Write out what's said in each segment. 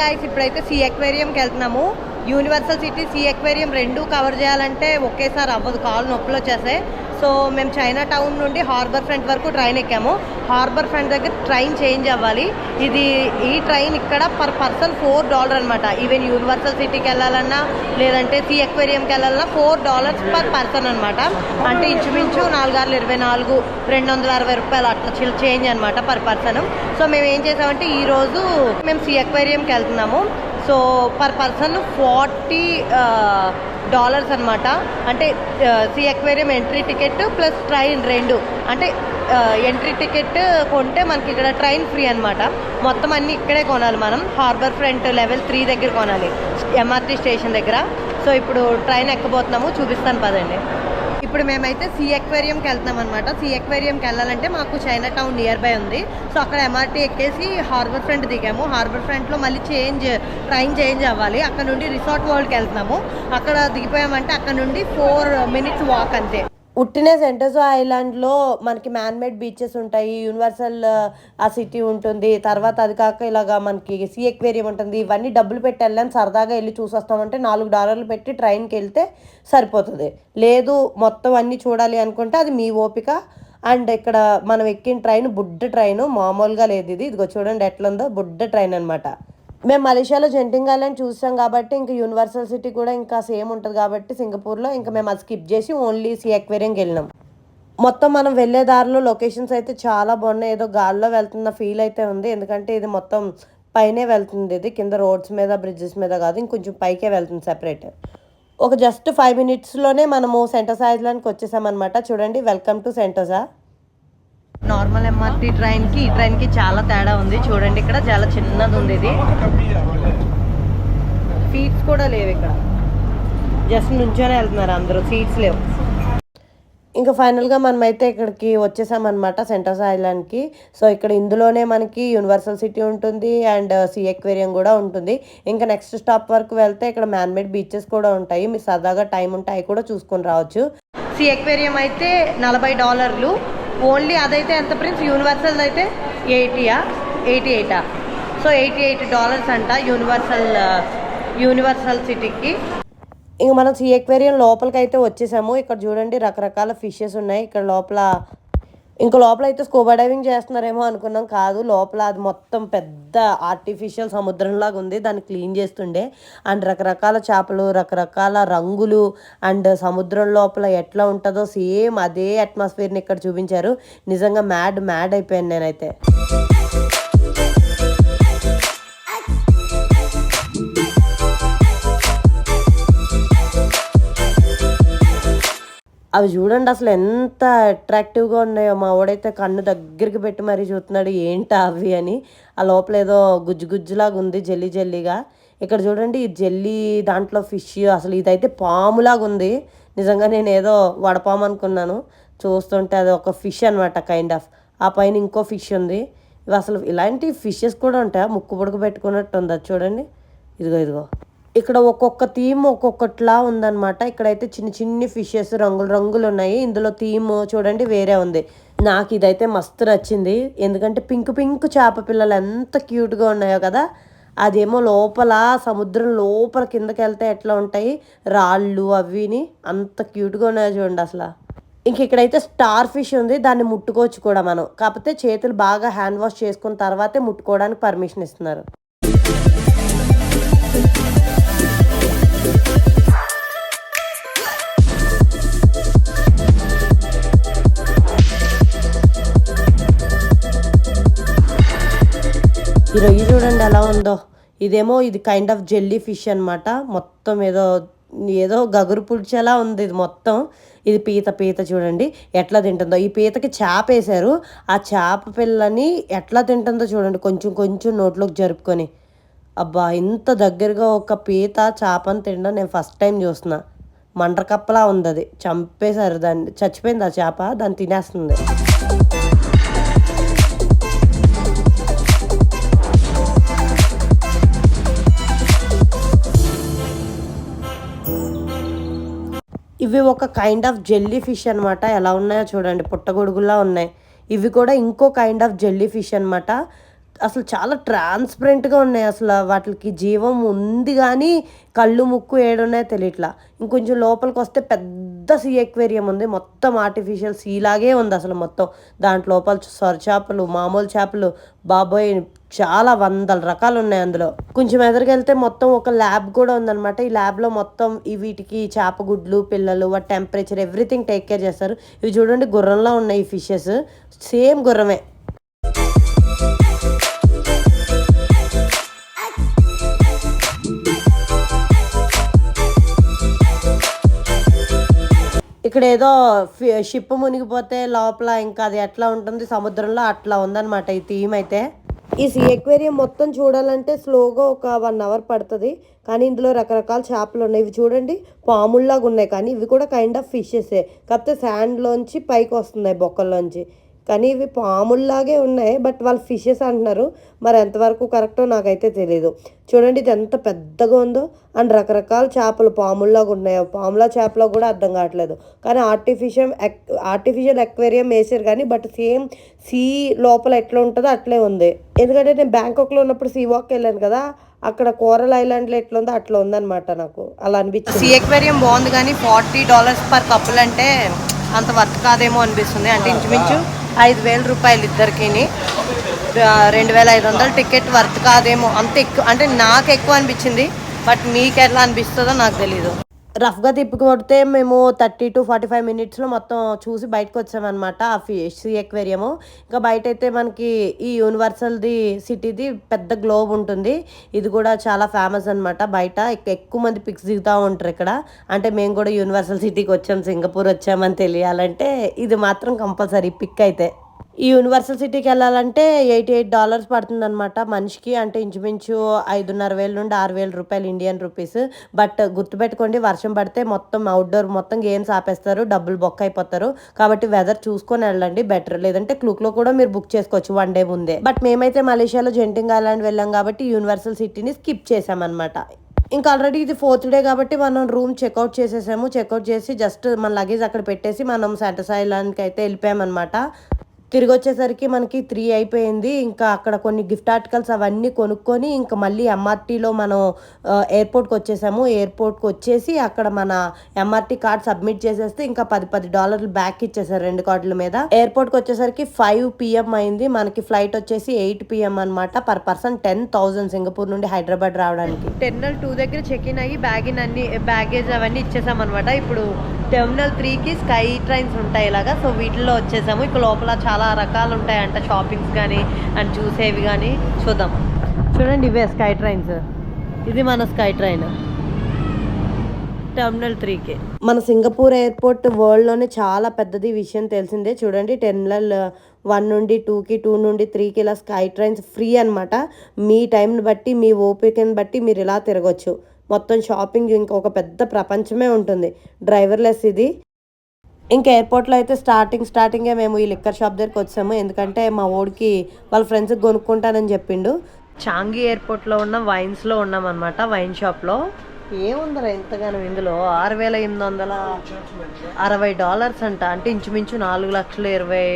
Guys ఇప్పుడైతే sea ఎక్వేరియంకి వెళ్తున్నాము. యూనివర్సల్ సిటీ సీ ఎక్వేరియం రెండు కవర్ చేయాలంటే ఒకేసారి అవ్వదు. కాళ్ళు నొప్పులు వచ్చేసాయి సో మేము చైనా టౌన్ నుండి హార్బర్ ఫ్రంట్ వరకు ట్రైన్ ఎక్కాము. హార్బర్ ఫ్రంట్ దగ్గర ట్రైన్ చేంజ్ అవ్వాలి. ఇది ఈ ట్రైన్ ఇక్కడ పర్ పర్సన్ ఫోర్ డాలర్ అనమాట ఈవెన్ యూనివర్సల్ సిటీకి వెళ్ళాలన్నా లేదంటే సీ ఎక్వేరియంకి వెళ్ళాలన్నా ఫోర్ డాలర్స్ పర్ పర్సన్ అనమాట అంటే ఇంచుమించు నాలుగు నాలుగారులు ఇరవై నాలుగు రెండు వందల అరవై రూపాయలు అట్లా చిల్ చేంజ్ అనమాట పర్ పర్సన్ సో మేము ఏం చేసామంటే ఈరోజు మేము సీ ఎక్వేరియంకి వెళ్తున్నాము. So per person forty dollars అనమాట అంటే sea aquarium entry ticket plus train రెండు. అంటే ఎంట్రీ టికెట్ కొంటే మనకి ఇక్కడ ట్రైన్ ఫ్రీ అనమాట మొత్తం అన్నీ ఇక్కడే కొనాలి మనం. హార్బర్ ఫ్రంట్ లెవెల్ త్రీ దగ్గర కొనాలి. ఎంఆర్టీ స్టేషన్ దగ్గర. సో ఇప్పుడు ట్రైన్ ఎక్కబోతున్నాము చూపిస్తాను పదండి. ఇప్పుడు మేమైతే సీ ఎక్వేరియంకి వెళ్తున్నాం అనమాట సీ ఎక్వేరియంకి వెళ్ళాలంటే మాకు చైనా టౌన్ నియర్ బై ఉంది. సో అక్కడ ఎంఆర్టీ ఎక్కేసి హార్బర్ ఫ్రంట్ దిగాము. హార్బర్ ఫ్రంట్లో మళ్ళీ చేంజ్ ట్రైన్ చేంజ్ అవ్వాలి. అక్కడ నుండి రిసార్ట్ వరల్డ్కి వెళ్తున్నాము. అక్కడ దిగిపోయామంటే అక్కడ నుండి ఫోర్ మినిట్స్ వాక్ అంతే. ఉట్టిన సెంటర్స్ ఐలాండ్లో మనకి మ్యాన్మేడ్ బీచెస్ ఉంటాయి. యూనివర్సల్ ఆ సిటీ ఉంటుంది. తర్వాత అది కాక ఇలాగా మనకి సీ ఎక్వేరియం ఉంటుంది. ఇవన్నీ డబ్బులు పెట్టి వెళ్ళాను సరదాగా వెళ్ళి చూసొస్తామంటే నాలుగు డాలర్లు పెట్టి ట్రైన్కి వెళ్తే సరిపోతుంది. లేదు మొత్తం అన్నీ చూడాలి అనుకుంటే అది మీ ఓపిక. అండ్ ఇక్కడ మనం ఎక్కిన ట్రైన్ బుడ్డ ట్రైన్. మామూలుగా లేదు ఇది. ఇదిగో చూడండి ఎట్లుందో బుడ్డ ట్రైన్ అనమాట మేము మలేషియాలో జెంటింగ్ ఐలాండ్ చూసాం కాబట్టి ఇంకా యూనివర్సల్ సిటీ కూడా ఇంకా సేమ్ ఉంటుంది కాబట్టి సింగపూర్లో ఇంకా మేము అది స్కిప్ చేసి ఓన్లీ సీ ఎక్వేరియంకి వెళ్ళినాం. మొత్తం మనం వెళ్ళే దారిలో లొకేషన్స్ అయితే చాలా బాగున్నాయి. ఏదో గాల్లో వెళ్తున్న ఫీల్ అయితే ఉంది. ఎందుకంటే ఇది మొత్తం పైనే వెళ్తుంది ఇది. కింద రోడ్స్ మీద బ్రిడ్జెస్ మీద కాదు. ఇంకొంచెం పైకే వెళ్తుంది సెపరేట్. ఒక జస్ట్ ఫైవ్ మినిట్స్లోనే మనము సెంటోసా ఐలాండ్కి వచ్చేసామన్నమాట. చూడండి welcome to Sentosa normal MRT ట్రైన్కి ఈ ట్రైన్కి చాలా తేడా ఉంది. చూడండి ఇక్కడ చాలా చిన్నది ఉంది ఇది. సీట్స్ కూడా లేవు ఇక్కడ. జస్ట్ నుంచోనే వెళ్తున్నారు అందరూ. సీట్స్ లేవు. ఇంకా ఫైనల్గా మనమైతే ఇక్కడికి వచ్చేసామన్నమాట సెంటర్స్ ఐలాండ్కి. సో ఇక్కడ ఇందులోనే మనకి యూనివర్సల్ సిటీ ఉంటుంది అండ్ సీ ఎక్వేరియం కూడా ఉంటుంది. ఇంకా నెక్స్ట్ స్టాప్ వరకు వెళ్తే ఇక్కడ మ్యాన్మేడ్ బీచెస్ కూడా ఉంటాయి. మీరు సరదాగా టైం ఉంటే అవి కూడా చూసుకొని రావచ్చు. సీ ఎక్వేరియం అయితే నలభై డాలర్లు. ఓన్లీ అదైతే ఎంత ప్రిన్స్ యూనివర్సల్ అయితే ఎయిటీయా? ఎయిటీ ఎయిటా? సో ఎయిటీ ఎయిట్ డాలర్స్ అంట యూనివర్సల్ యూనివర్సల్ సిటీకి. ఇంక మనం సీ ఎక్వేరియం లోపలికి అయితే వచ్చేసాము. ఇక్కడ చూడండి రకరకాల ఫిషెస్ ఉన్నాయి. ఇక్కడ లోపల ఇంకా లోపల అయితే స్కూబా డైవింగ్ చేస్తున్నారేమో అనుకున్నాం. కాదు లోపల అది మొత్తం పెద్ద ఆర్టిఫిషియల్ సముద్రంలాగా ఉంది. దాన్ని క్లీన్ చేస్తుండే. అండ్ రకరకాల చేపలు రకరకాల రంగులు అండ్ సముద్రం లోపల ఎట్లా ఉంటుందో సేమ్ అదే అట్మాస్ఫియర్ని ఇక్కడ చూపించారు. నిజంగా మ్యాడ్ మ్యాడ్ అయిపోయాను నేనైతే. అవి చూడండి అసలు ఎంత అట్రాక్టివ్గా ఉన్నాయో. మా వాడైతే కన్ను దగ్గరికి పెట్టి మరీ చూస్తున్నాడు ఏంటా అవి? అని. ఆ లోపల ఏదో గుజ్జు గుజ్జులాగా ఉంది జల్లీ జల్లీగా. ఇక్కడ చూడండి ఈ జల్లీ దాంట్లో ఫిష్ అసలు ఇదైతే పాములాగా ఉంది. నిజంగా నేను ఏదో వడపాము అనుకున్నాను చూస్తుంటే అది ఒక ఫిష్ అనమాట కైండ్ ఆఫ్ ఆ పైన ఇంకో ఫిష్ ఉంది. ఇవి అసలు ఇలాంటి ఫిషెస్ కూడా ఉంటాయి? ముక్కు పొడుకు పెట్టుకున్నట్టు ఉంది అది చూడండి. ఇదిగో ఇదిగో. ఇక్కడ ఒక్కొక్క థీమ్ ఒక్కొక్కట్లా ఉందన్నమాట. ఇక్కడైతే చిన్న చిన్ని ఫిషెస్ రంగులు రంగులు ఉన్నాయి. ఇందులో థీమ్ చూడండి వేరే ఉంది. నాకు ఇదైతే మస్తు నచ్చింది. ఎందుకంటే పింక్ పింక్ చేప పిల్లలు ఎంత క్యూట్గా ఉన్నాయో కదా అదేమో లోపల సముద్రం లోపల కిందకి వెళ్తే ఎట్లా ఉంటాయి? రాళ్ళు అవిని అంత క్యూట్గా ఉన్నాయో చూడండి అసలు. ఇంక ఇక్కడైతే స్టార్ ఫిష్ ఉంది. దాన్ని ముట్టుకోవచ్చు కూడా మనం. కాకపోతే చేతులు బాగా హ్యాండ్ వాష్ చేసుకున్న తర్వాతే ముట్టుకోవడానికి పర్మిషన్ ఇస్తున్నారు. చూడండి ఎలా ఉందో. ఇదేమో ఇది కైండ్ ఆఫ్ జెల్లీ ఫిష్ అన్నమాట. మొత్తం ఏదో ఏదో గగురు పుడిచేలా ఉంది ఇది మొత్తం. ఇది పీత పీత చూడండి ఎట్లా తింటుందో. ఈ పీతకి చేప వేశారు. ఆ చేప పిల్లని ఎట్లా తింటుందో చూడండి కొంచెం కొంచెం నోట్లోకి జరుపుకొని. అబ్బా ఇంత దగ్గరగా ఒక పీత చేపని తినడం నేను ఫస్ట్ టైం చూస్తున్నా. మండ్రకప్పలా ఉంది అది. చంపేశారు దాన్ని. చచ్చిపోయింది ఆ చేప దాన్ని తినేస్తుంది. ఇవి ఒక కైండ్ ఆఫ్ జెల్లీ ఫిష్ అనమాట ఎలా ఉన్నాయో చూడండి. పుట్టగొడుగులా ఉన్నాయి. ఇవి కూడా ఇంకో కైండ్ ఆఫ్ జెల్లీ ఫిష్ అనమాట అసలు చాలా ట్రాన్స్పరెంట్గా ఉన్నాయి. అసలు వాటికి జీవం ఉంది కానీ కళ్ళు ముక్కు ఏడున్నాయో తెలియట్లా. ఇంకొంచెం లోపలికి వస్తే పెద్ద పెద్ద సీ ఎక్వేరియం ఉంది. మొత్తం ఆర్టిఫిషియల్ సీ లాగే ఉంది అసలు మొత్తం. దాంట్లో లోపల సొర చేపలు మామూలు చేపలు బాబోయ్ చాలా వందల రకాలు ఉన్నాయి అందులో. కొంచెం ఎదురుకెళ్తే మొత్తం ఒక ల్యాబ్ కూడా ఉందన్నమాట. ఈ ల్యాబ్లో మొత్తం ఈ వీటికి చేప గుడ్లు పిల్లలు వాటి టెంపరేచర్ ఎవ్రీథింగ్ టేక్ కేర్ చేస్తారు. ఇవి చూడండి గుర్రంలో ఉన్నాయి ఈ ఫిషెస్ సేమ్ గుర్రమే. ఇక్కడ ఏదో షిప్ మునిగిపోతే లోపల ఇంకా అది ఎట్లా ఉంటుంది? సముద్రంలో అట్లా ఉందన్నమాట ఈ థీమ్ అయితే. ఈ సీ ఎక్వేరియం మొత్తం చూడాలంటే స్లోగా ఒక వన్ అవర్ పడుతుంది. కానీ ఇందులో రకరకాల చేపలు ఉన్నాయి. ఇవి చూడండి పాముల్లాగా ఉన్నాయి. కానీ ఇవి కూడా కైండ్ ఆఫ్ ఫిషెసే కాకపోతే శాండ్లోంచి పైకి వస్తున్నాయి బొక్కల్లోంచి. కానీ ఇవి పాముల్లాగే ఉన్నాయి బట్ వాళ్ళు ఫిషెస్ అంటున్నారు. మరి ఎంతవరకు కరెక్టో నాకైతే తెలియదు చూడండి ఇది ఎంత పెద్దగా ఉందో. అండ్ రకరకాల చేపలు పాముల్లాగా ఉన్నాయి. పాములా చేపలో కూడా అర్థం కావట్లేదు. కానీ ఆర్టిఫిషియల్ ఆర్టిఫిషియల్ ఎక్వేరియం వేసారు కానీ బట్ సేమ్ సీ లోపల ఎట్లా ఉంటుందో అట్లే ఉంది. ఎందుకంటే నేను బ్యాంకాక్లో ఉన్నప్పుడు సీ వాక్ వెళ్ళాను కదా అక్కడ కోరల్ ఐలాండ్లో ఎట్లా ఉందో అట్లా ఉందన్నమాట నాకు. అలా అనిపించింది. సీ ఎక్వేరియం బాగుంది కానీ ఫార్టీ డాలర్స్ పర్ కపుల్ అంటే అంత వర్త్ కాదేమో అనిపిస్తుంది. అంటే ఇంచుమించు ఐదు వేల రూపాయలు ఇద్దరికి రెండు వేల ఐదు వందలు టికెట్ వర్త్ కాదేమో. అంత ఎక్కువ అంటే నాకు ఎక్కువ అనిపించింది బట్ మీకు ఎట్లా అనిపిస్తుందో నాకు తెలీదు. రఫ్గా తిప్పి కొడితే మేము థర్టీ టు ఫార్టీ ఫైవ్ మినిట్స్లో మొత్తం చూసి బయటకు వచ్చామన్నమాట ఆ ఫిష్ ఎక్వేరియము ఇంకా బయట అయితే మనకి ఈ యూనివర్సల్ది సిటీది పెద్ద గ్లోబ్ ఉంటుంది. ఇది కూడా చాలా ఫేమస్ అనమాట బయట ఎక్కువ మంది పిక్స్ దిగుతూ ఉంటారు ఇక్కడ. అంటే మేము కూడా యూనివర్సల్ సిటీకి వచ్చాం సింగపూర్ వచ్చామని తెలియాలంటే ఇది మాత్రం కంపల్సరీ పిక్ అయితే. ఈ యూనివర్సల్ సిటీకి వెళ్ళాలంటే ఎయిటీ ఎయిట్ డాలర్స్ పడుతుంది అనమాట మనిషికి. అంటే ఇంచుమించు ఐదున్నర వేల నుండి ఆరు వేల రూపాయలు ఇండియన్ రూపీస్. బట్ గుర్తుపెట్టుకోండి వర్షం పడితే మొత్తం అవుట్డోర్ మొత్తం గేమ్స్ ఆపేస్తారు డబ్బులు బొక్క అయిపోతారు. కాబట్టి వెదర్ చూసుకొని వెళ్ళండి బెటర్ లేదంటే క్లూక్లో కూడా మీరు బుక్ చేసుకోవచ్చు వన్ డే ముందే. బట్ మేమైతే మలేషియాలో జెంటింగ్ ఐలాండ్ వెళ్ళాం కాబట్టి యూనివర్సల్ సిటీని స్కిప్ చేసామన్నమాట. ఇంకా ఆల్రెడీ ఇది ఫోర్త్ డే కాబట్టి మనం రూమ్ చెక్అవుట్ చేసేసాము. చెక్అవుట్ చేసి జస్ట్ మన లగేజ్ అక్కడ పెట్టేసి మనం శాంటస్ ఐలాండ్కి అయితే వెళ్ళిపోయామన్నమాట. తిరిగి వచ్చేసరికి మనకి త్రీ అయిపోయింది. ఇంకా అక్కడ కొన్ని గిఫ్ట్ ఆర్టికల్స్ అవన్నీ కొనుక్కొని ఇంకా మళ్ళీ ఎంఆర్టీలో మనం ఎయిర్పోర్ట్కి వచ్చేసాము. ఎయిర్పోర్ట్కి వచ్చేసి అక్కడ మన ఎంఆర్టీ కార్డ్ సబ్మిట్ చేసేస్తే ఇంకా పది పది డాలర్లు బ్యాక్ ఇచ్చేసారు రెండు కార్డుల మీద. ఎయిర్పోర్ట్కి వచ్చేసరికి ఫైవ్ పిఎం అయింది. మనకి ఫ్లైట్ వచ్చేసి ఎయిట్ పిఎం అనమాట per person ten thousand Singapore నుండి హైదరాబాద్ రావడానికి. టెర్మినల్ టూ దగ్గర చెక్ ఇన్ అయ్యి బ్యాగిన్ అన్ని బ్యాగేజ్ అవన్నీ ఇచ్చేసాం అనమాట ఇప్పుడు టెర్మినల్ త్రీకి స్కై ట్రైన్స్ ఉంటాయి ఇలాగా. సో వీటిల్లో వచ్చేసాము. ఇక లోపల చాలా చాలా రకాలు ఉంటాయంట షాపింగ్స్ కానీ అండ్ చూసేవి కానీ చూద్దాం. చూడండి ఇవే స్కై ట్రైన్స్. ఇది మన స్కై ట్రైన్. టెర్మినల్ త్రీకి. మన సింగపూర్ ఎయిర్పోర్ట్ వరల్డ్లోనే చాలా పెద్దది విషయం తెలిసిందే. చూడండి టెర్మినల్ వన్ నుండి టూకి టూ నుండి త్రీకి ఇలా స్కై ట్రైన్స్ ఫ్రీ అనమాట మీ టైంని బట్టి మీ ఓపికని బట్టి మీరు ఇలా తిరగచ్చు. మొత్తం షాపింగ్ ఇంకొక పెద్ద ప్రపంచమే ఉంటుంది. డ్రైవర్లెస్ ఇది. ఇంకా ఎయిర్పోర్ట్లో అయితే స్టార్టింగ్ స్టార్టింగే మేము ఈ లిక్కర్ షాప్ దగ్గరికి వచ్చాము. ఎందుకంటే మా ఓడికి వాళ్ళ ఫ్రెండ్స్కి కొనుక్కుంటానని చెప్పిండు. చాంగి ఎయిర్పోర్ట్లో ఉన్న వైన్స్లో ఉన్నాం అనమాట వైన్ షాప్లో ఏముందిరా ఎంతగానో ఇందులో? ఆరు వేల ఎనిమిది వందల అరవై డాలర్స్ అంట. అంటే ఇంచుమించు నాలుగు లక్షల ఇరవై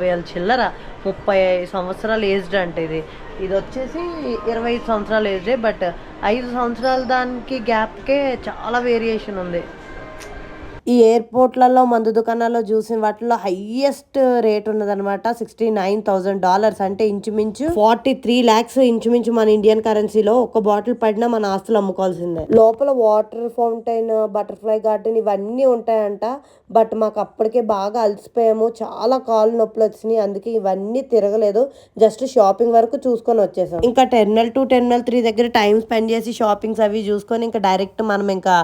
వేల చిల్లర. ముప్పై సంవత్సరాలు ఏజ్డ్ అంట ఇది. ఇది వచ్చేసి ఇరవై ఐదు సంవత్సరాలు ఏజ్డే బట్ ఐదు సంవత్సరాల దానికి గ్యాప్కే చాలా వేరియేషన్ ఉంది. ఈ ఎయిర్పోర్ట్లలో మందు దుకాణాల్లో చూసిన వాటిలో హైయెస్ట్ రేట్ ఉన్నదనమాట సిక్స్టీ నైన్ థౌసండ్ డాలర్స్ అంటే ఇంచుమించు ఫార్టీ త్రీ ల్యాక్స్ ఇంచుమించు మన ఇండియన్ కరెన్సీలో ఒక బాటిల్ పడినా మన ఆస్తులు అమ్ముకోవాల్సిందే. లోపల వాటర్ ఫౌంటైన్ బటర్ఫ్లై గార్డెన్ ఇవన్నీ ఉంటాయంట. బట్ మాకు అప్పటికే బాగా అలసిపోయాము. చాలా కాళ్ళు నొప్పులు వచ్చినాయి. అందుకే ఇవన్నీ తిరగలేదు. జస్ట్ షాపింగ్ వరకు చూసుకొని వచ్చేసాం. ఇంకా టెర్మినల్ టూ టెర్మినల్ త్రీ దగ్గర టైం స్పెండ్ చేసి షాపింగ్స్ అవి చూసుకొని ఇంకా డైరెక్ట్ మనం ఇంకా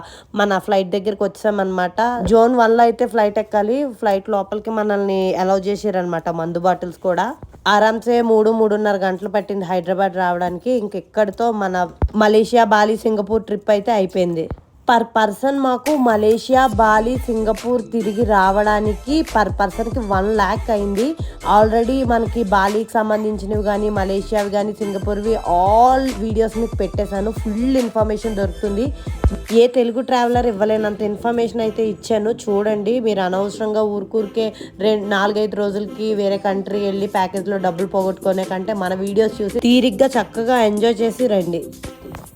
మన ఫ్లైట్ దగ్గరికి వచ్చామన్నమాట. జోన్ వన్లో అయితే ఫ్లైట్ ఎక్కాలి. ఫ్లైట్ లోపలికి మనల్ని అలౌ చేసారనమాట మందు బాటిల్స్ కూడా. ఆరామ్సే మూడు మూడున్నర గంటలు పట్టింది హైదరాబాద్ రావడానికి. ఇంక ఇక్కడితో మన మలేషియా బాలి సింగపూర్ ట్రిప్ అయితే అయిపోయింది. పర్ పర్సన్ మాకు మలేషియా బాలి సింగపూర్ తిరిగి రావడానికి పర్ పర్సన్కి వన్ ల్యాక్ అయింది. ఆల్రెడీ మనకి బాలీకి సంబంధించినవి కానీ మలేషియావి కానీ సింగపూర్వి ఆల్ వీడియోస్ మీకు పెట్టేశాను. ఫుల్ ఇన్ఫర్మేషన్ దొరుకుతుంది. ఏ తెలుగు ట్రావెలర్ ఇవ్వలేనంత ఇన్ఫర్మేషన్ అయితే ఇచ్చాను. చూడండి మీరు అనవసరంగా ఊరికూరికే రెండు నాలుగైదు రోజులకి వేరే కంట్రీ వెళ్ళి ప్యాకేజ్లో డబ్బులు పోగొట్టుకునే కంటే మన వీడియోస్ చూసి తీరిగ్గా చక్కగా ఎంజాయ్ చేసి రండి.